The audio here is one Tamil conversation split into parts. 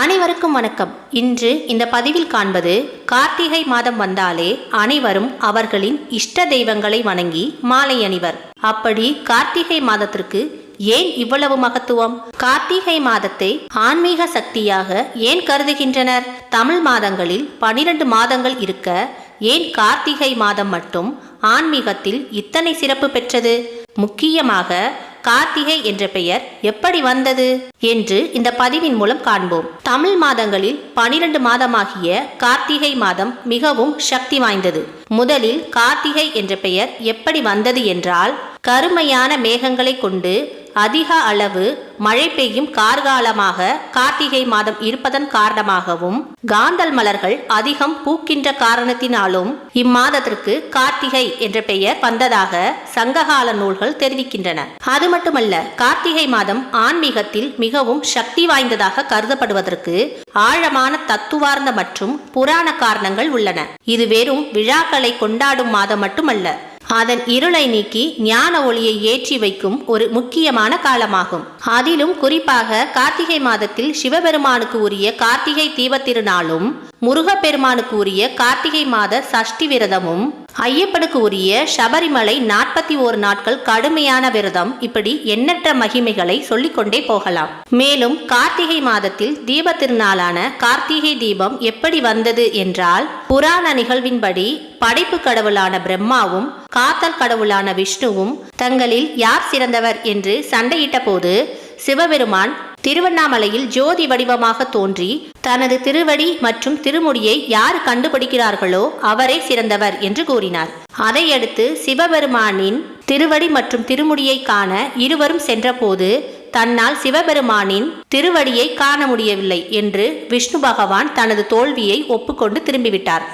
அனைவருக்கும் வணக்கம். இன்று இந்த பதிவில் காண்பது கார்த்திகை மாதம் வந்தாலே அனைவரும் அவர்களின் இஷ்ட தெய்வங்களை வணங்கி மாலை அணிவர். அப்படி கார்த்திகை மாதத்திற்கு ஏன் இவ்வளவு மகத்துவம்? கார்த்திகை மாதத்தை ஆன்மீக சக்தியாக ஏன் கருதுகின்றனர்? தமிழ் மாதங்களில் பனிரெண்டு மாதங்கள் இருக்க ஏன் கார்த்திகை மாதம் மட்டும் ஆன்மீகத்தில் இத்தனை சிறப்பு பெற்றது? முக்கியமாக கார்த்திகை என்ற பெயர் எப்படி வந்தது என்று இந்த பதிவின் மூலம் காண்போம். தமிழ் மாதங்களில் பனிரெண்டு மாதமாகிய கார்த்திகை மாதம் மிகவும் சக்தி வாய்ந்தது. முதலில் கார்த்திகை என்ற பெயர் எப்படி வந்தது என்றால் கருமையான மேகங்களை கொண்டு அதிக அளவு மழை பெய்யும் கார்காலமாக கார்த்திகை மாதம் இருப்பதன் காரணமாகவும் காந்தல் மலர்கள் அதிகம் பூக்கின்ற காரணத்தினாலும் இம்மாதத்திற்கு கார்த்திகை என்ற பெயர் வந்ததாக சங்ககால நூல்கள் தெரிவிக்கின்றன. அது மட்டுமல்ல கார்த்திகை மாதம் ஆன்மீகத்தில் மிகவும் சக்தி வாய்ந்ததாக கருதப்படுவதற்கு ஆழமான தத்துவார்ந்த மற்றும் புராண காரணங்கள் உள்ளன. இது வெறும் விழாக்களை கொண்டாடும் மாதம் மட்டுமல்ல அதன் இருளை நீக்கி ஞான ஒளியை ஏற்றி வைக்கும் ஒரு முக்கியமான காலமாகும். அதிலும் குறிப்பாக கார்த்திகை மாதத்தில் சிவபெருமானுக்கு உரிய கார்த்திகை தீபத்திருநாளும் முருகப்பெருமானுக்கு உரிய கார்த்திகை மாத சஷ்டி விரதமும் ஐயப்பனுக்கு உரிய சபரிமலை நாற்பத்தி ஓரு நாட்கள் கடுமையான விரதம். இப்படி எண்ணற்ற மகிமைகளை சொல்லிக்கொண்டே போகலாம். மேலும் கார்த்திகை மாதத்தில் தீப திருநாளான கார்த்திகை தீபம் எப்படி வந்தது என்றால் புராண நிகழ்வின்படி படைப்பு கடவுளான பிரம்மாவும் காத்தல் கடவுளான விஷ்ணுவும் தங்களில் யார் சிறந்தவர் என்று சண்டையிட்ட போது சிவபெருமான் திருவண்ணாமலையில் ஜோதி வடிவமாக தோன்றி தனது திருவடி மற்றும் திருமுடியை யார் கண்டுபிடிக்கிறார்களோ அவரே சிறந்தவர் என்று கூறினார். அதையடுத்து சிவபெருமானின் திருவடி மற்றும் திருமுடியை காண இருவரும் சென்றபோது தன்னால் சிவபெருமானின் திருவடியை காண முடியவில்லை என்று விஷ்ணு பகவான் தனது தோல்வியை ஒப்புக்கொண்டு திரும்பிவிட்டார்.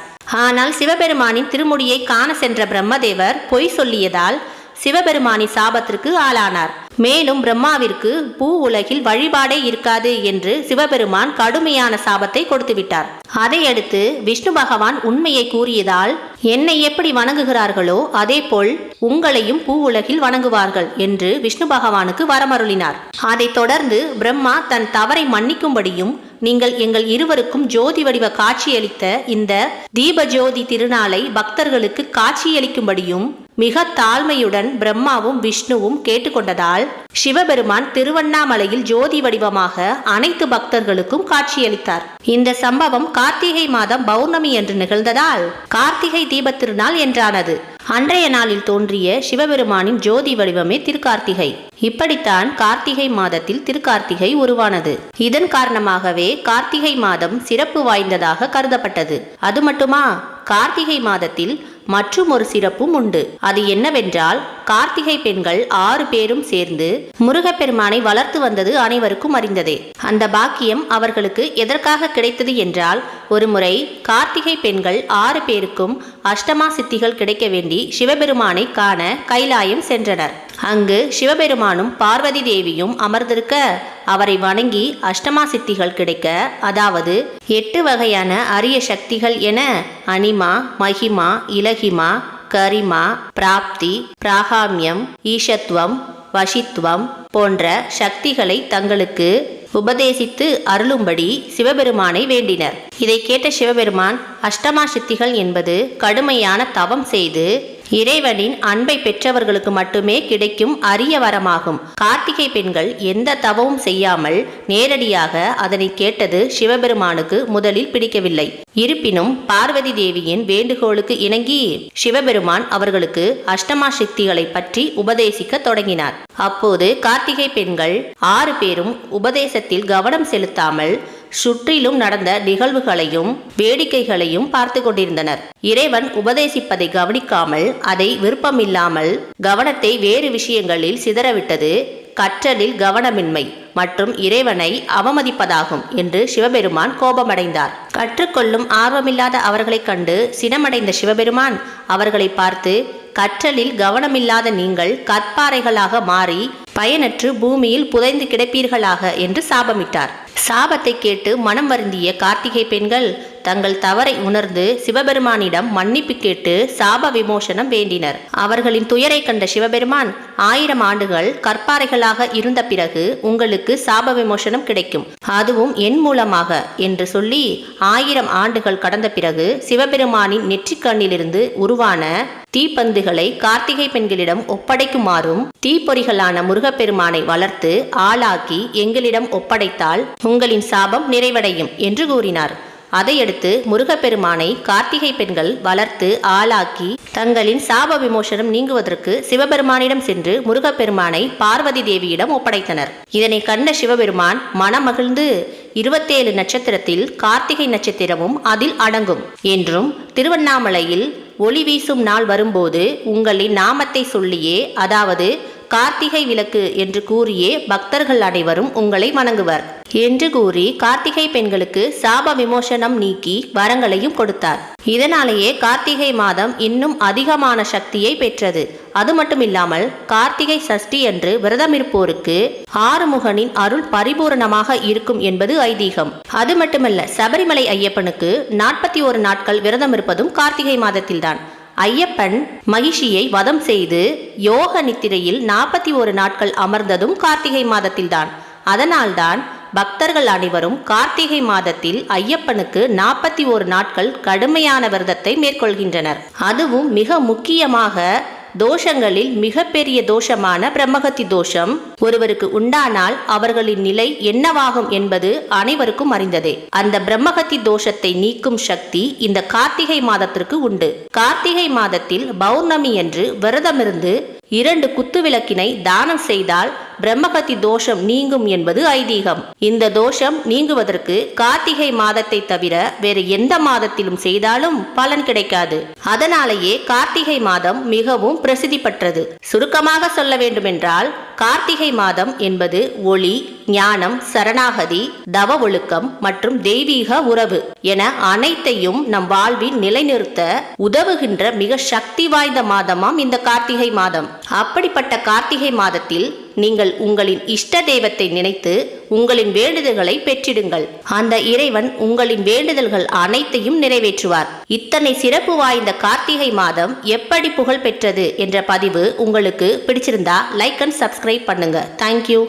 ஆனால் சிவபெருமானின் திருமுடியை காண சென்ற பிரம்மதேவர் பொய் சொல்லியதால் சிவபெருமானி சாபத்திற்கு ஆளானார். மேலும் பிரம்மாவிற்கு பூ உலகில் வழிபாடே இருக்காது என்று சிவபெருமான் கடுமையான சாபத்தை கொடுத்துவிட்டார். அதையடுத்து விஷ்ணு பகவான் உண்மையை கூறியதால் என்னை எப்படி வணங்குகிறார்களோ அதேபோல் உங்களையும் பூ உலகில் வணங்குவார்கள் என்று விஷ்ணு பகவானுக்கு வரமருளினார். அதைத் தொடர்ந்து பிரம்மா தன் தவறை மன்னிக்கும்படியும் நீங்கள் எங்கள் இருவருக்கும் ஜோதி வடிவ காட்சியளித்த இந்த தீப ஜோதி திருநாளை பக்தர்களுக்கு காட்சியளிக்கும்படியும் மிக தாழ்மையுடன் பிரம்மாவும் விஷ்ணுவும் கேட்டுக்கொண்டதால் சிவபெருமான் திருவண்ணாமலையில் ஜோதி வடிவமாக அனைத்து பக்தர்களுக்கும் காட்சியளித்தார். இந்த சம்பவம் கார்த்திகை மாதம் பௌர்ணமி என்று நிகழ்ந்ததால் கார்த்திகை தீபத் திருநாள் என்றானது. அன்றைய நாளில் தோன்றிய சிவபெருமானின் ஜோதி வடிவமே திருக்கார்த்திகை. இப்படித்தான் கார்த்திகை மாதத்தில் திருக்கார்த்திகை உருவானது. இதன் காரணமாகவே கார்த்திகை மாதம் சிறப்பு வாய்ந்ததாக கருதப்பட்டது. அது மட்டுமா? கார்த்திகை மாதத்தில் மற்றும் ஒரு சிறப்பும் உண்டு. அது என்னவென்றால் கார்த்திகை பெண்கள் ஆறு பேரும் சேர்ந்து முருகப்பெருமானை வளர்த்து வந்தது அனைவருக்கும் அறிந்ததே. அந்த பாக்கியம் அவர்களுக்கு எதற்காக கிடைத்தது என்றால் ஒருமுறை கார்த்திகை பெண்கள் ஆறு பேருக்கும் அஷ்டமா சித்திகள் கிடைக்க வேண்டி சிவபெருமானை காண கைலாயம் சென்றனர். அங்கு சிவபெருமானும் பார்வதி தேவியும் அமர்ந்திருக்க அவரை வணங்கி அஷ்டமா சித்திகள் கிடைக்க அதாவது எட்டு வகையான அரிய சக்திகள் என அனிமா மகிமா இலகிமா கரிமா பிராப்தி பிராகாமியம் ஈஷத்துவம் வசித்துவம் போன்ற சக்திகளை தங்களுக்கு உபதேசித்து அருளும்படி சிவபெருமானை வேண்டினர். இதை கேட்ட சிவபெருமான் அஷ்டமா சித்திகள் என்பது கடுமையான தவம் செய்து இறைவனின் அன்பை பெற்றவர்களுக்கு மட்டுமே கிடைக்கும் அரிய வரமாகும். கார்த்திகை பெண்கள் எந்த தவமும் செய்யாமல் நேரடியாக அதனை கேட்டது சிவபெருமானுக்கு முதலில் பிடிக்கவில்லை. இருப்பினும் பார்வதி தேவியின் வேண்டுகோளுக்கு இணங்கி சிவபெருமான் அவர்களுக்கு அஷ்டமா சக்திகளை பற்றி உபதேசிக்க தொடங்கினார். அப்போது கார்த்திகை பெண்கள் ஆறு பேரும் உபதேசத்தில் கவனம் செலுத்தாமல் சுற்றிலும் நடந்த நிகழ்வுகளையும் வேடிக்கைகளையும் பார்த்து கொண்டிருந்தனர். இறைவன் உபதேசிப்பதை கவனிக்காமல் அதை விருப்பமில்லாமல் கவனத்தை வேறு விஷயங்களில் சிதறவிட்டது கற்றலில் கவனமின்மை மற்றும் இறைவனை அவமதிப்பதாகும் என்று சிவபெருமான் கோபமடைந்தார். கற்றுக்கொள்ளும் ஆர்வமில்லாத அவர்களைக் கண்டு சினமடைந்த சிவபெருமான் அவர்களை பார்த்து கற்றலில் கவனமில்லாத நீங்கள் கற்பாறைகளாக மாறி பயனற்று பூமியில் புதைந்து கிடப்பீர்களாக என்று சாபமிட்டார். சாபத்தை கேட்டு மனம் வருந்திய கார்த்திகை பெண்கள் தங்கள் தவறை உணர்ந்து சிவபெருமானிடம் மன்னிப்பு கேட்டு சாப விமோசனம் வேண்டினர். அவர்களின் துயரை கண்ட சிவபெருமான் ஆயிரம் ஆண்டுகள் கற்பாறைகளாக இருந்த பிறகு உங்களுக்கு சாப விமோசனம் கிடைக்கும். அதுவும் என் மூலமாக என்று சொல்லி ஆயிரம் ஆண்டுகள் கடந்த பிறகு சிவபெருமானின் நெற்றிக்கண்ணிலிருந்து உருவான தீப்பந்துகளை கார்த்திகை பெண்களிடம் ஒப்படைக்குமாறும் தீப்பொறிகளான முருகப்பெருமானை வளர்த்து ஆளாக்கி எங்களிடம் ஒப்படைத்தால் உங்களின் சாபம் நிறைவடையும் என்று கூறினார். அதையடுத்து முருகப்பெருமானை கார்த்திகை பெண்கள் வளர்த்து ஆளாக்கி தங்களின் சாப விமோசனம் நீங்குவதற்கு சிவபெருமானிடம் சென்று முருகப்பெருமானை பார்வதி தேவியிடம் ஒப்படைத்தனர். இதனை கண்ட சிவபெருமான் மனமகிழ்ந்து இருபத்தேழு நட்சத்திரத்தில் கார்த்திகை நட்சத்திரமும் அதில் அடங்கும் என்றும் திருவண்ணாமலையில் ஒளி வீசும் நாள் வரும்போது உங்களின் நாமத்தை சொல்லியே அதாவது கார்த்திகை விளக்கு என்று கூறியே பக்தர்கள் அனைவரும் உங்களை வணங்குவர். என்று கூறி கார்த்திகை பெண்களுக்கு சாப விமோசனம் நீக்கி வரங்களையும் கொடுத்தார். இதனாலேயே கார்த்திகை மாதம் இன்னும் அதிகமான சக்தியை பெற்றது. அது மட்டுமில்லாமல் கார்த்திகை சஷ்டி என்று விரதமிருப்போருக்கு ஆறுமுகனின் அருள் பரிபூரணமாக இருக்கும் என்பது ஐதீகம். அது மட்டுமல்ல சபரிமலை ஐயப்பனுக்கு நாற்பத்தி ஒரு நாட்கள் விரதம் இருப்பதும் கார்த்திகை மாதத்தில்தான். ஐயப்பன் மகிஷியை வதம் செய்து யோக நித்திரையில் நாற்பத்தி ஒரு நாட்கள் அமர்ந்ததும் கார்த்திகை மாதத்தில்தான். அதனால்தான் பக்தர்கள் அனைவரும் கார்த்திகை மாதத்தில் ஐயப்பனுக்கு நாற்பத்தி ஒரு நாட்கள் கடுமையான விரதத்தை மேற்கொள்கின்றனர். அதுவும் மிக முக்கியமாக தோஷங்களில் மிகப்பெரிய தோஷமான பிரம்மகத்தி தோஷம் ஒருவருக்கு உண்டானால் அவர்களின் நிலை என்னவாகும் என்பது அனைவருக்கும் அறிந்ததே. அந்த பிரம்மகத்தி தோஷத்தை நீக்கும் சக்தி இந்த கார்த்திகை மாதத்திற்கு உண்டு. கார்த்திகை மாதத்தில் பௌர்ணமி என்று விரதமிருந்து இரண்டு குத்துவிளக்கினை தானம் செய்தால் பிரம்மகத்தி தோஷம் நீங்கும் என்பது ஐதீகம். இந்த தோஷம் நீங்குவதற்கு கார்த்திகை மாதத்தை தவிர வேறு எந்த மாதத்திலும் செய்தாலும் பலன் கிடைக்காது. அதனாலேயே கார்த்திகை மாதம் மிகவும் பிரசித்தி பெற்றது. சுருக்கமாக சொல்ல வேண்டுமென்றால் கார்த்திகை மாதம் என்பது ஒளி ஞானம் சரணாகதி தவ ஒழுக்கம் மற்றும் தெய்வீக உறவு என அனைத்தையும் நம் வாழ்வில் நிலைநிறுத்த உதவுகின்ற மிக சக்தி வாய்ந்த மாதமாம் இந்த கார்த்திகை மாதம். அப்படிப்பட்ட கார்த்திகை மாதத்தில் நீங்கள் உங்களின் இஷ்ட தெய்வத்தை நினைத்து உங்களின் வேண்டுதல்களை பெற்றிடுங்கள். அந்த இறைவன் உங்களின் வேண்டுதல்கள் அனைத்தையும் நிறைவேற்றுவார். இத்தனை சிறப்பு வாய்ந்த கார்த்திகை மாதம் எப்படி புகழ் பெற்றது என்ற பதிவு உங்களுக்கு பிடிச்சிருந்தா லைக் அண்ட் சப்ஸ்கிரைப் பண்ணுங்க. Thank you